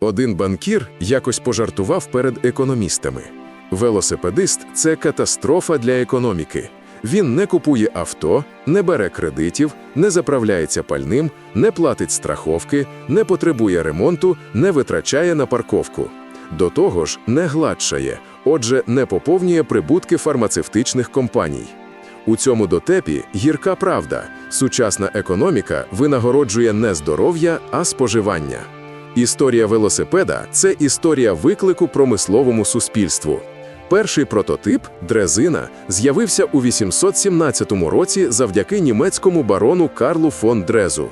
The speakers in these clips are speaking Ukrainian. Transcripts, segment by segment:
Один банкір якось пожартував перед економістами. Велосипедист це катастрофа для економіки. Він не купує авто, не бере кредитів, не заправляється пальним, не платить страховки, не потребує ремонту, не витрачає на парковку. До того ж, не гладшає, отже, не поповнює прибутки фармацевтичних компаній. У цьому дотепі гірка правда. Сучасна економіка винагороджує не здоров'я, а споживання. Історія велосипеда це історія виклику промисловому суспільству. Перший прототип дрезина з'явився у 817 році завдяки німецькому барону Карлу фон Дрезу.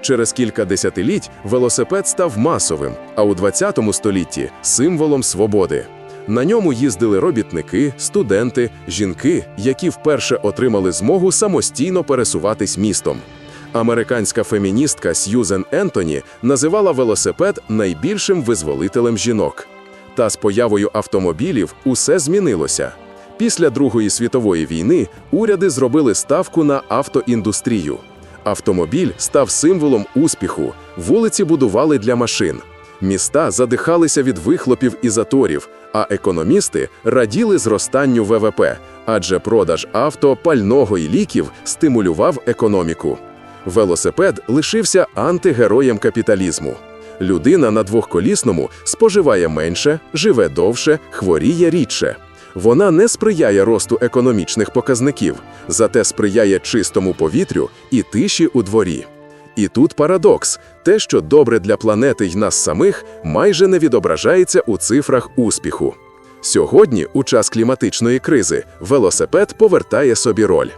Через кілька десятиліть велосипед став масовим, а у 20 столітті символом свободи. На ньому їздили робітники, студенти, жінки, які вперше отримали змогу самостійно пересуватись містом. Американська феміністка Сьюзен Ентоні називала велосипед найбільшим визволителем жінок. Та з появою автомобілів усе змінилося. Після Другої світової війни уряди зробили ставку на автоіндустрію. Автомобіль став символом успіху, вулиці будували для машин. Міста задихалися від вихлопів і заторів, а економісти раділи зростанню ВВП, адже продаж авто, пального і ліків стимулював економіку. Велосипед лишився антигероєм капіталізму. Людина на двохколісному споживає менше, живе довше, хворіє рідше. Вона не сприяє росту економічних показників, зате сприяє чистому повітрю і тиші у дворі. І тут парадокс: те, що добре для планети й нас самих, майже не відображається у цифрах успіху. Сьогодні, у час кліматичної кризи, велосипед повертає собі роль.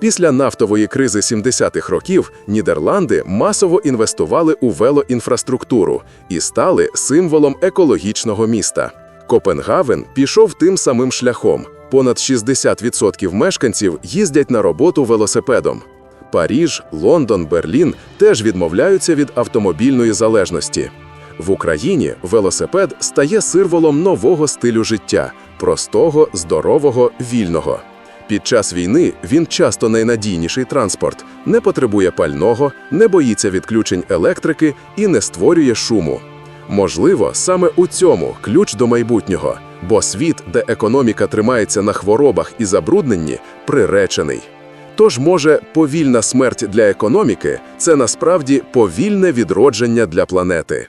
Після нафтової кризи 70-х років Нідерланди масово інвестували у велоінфраструктуру і стали символом екологічного міста. Копенгаген пішов тим самим шляхом. Понад 60% мешканців їздять на роботу велосипедом. Паріж, Лондон, Берлін теж відмовляються від автомобільної залежності. В Україні велосипед стає символом нового стилю життя простого, здорового, вільного. Під час війни він часто найнадійніший транспорт, не потребує пального, не боїться відключень електрики і не створює шуму. Можливо, саме у цьому ключ до майбутнього, бо світ, де економіка тримається на хворобах і забрудненні, приречений. Тож, може, повільна смерть для економіки це насправді повільне відродження для планети.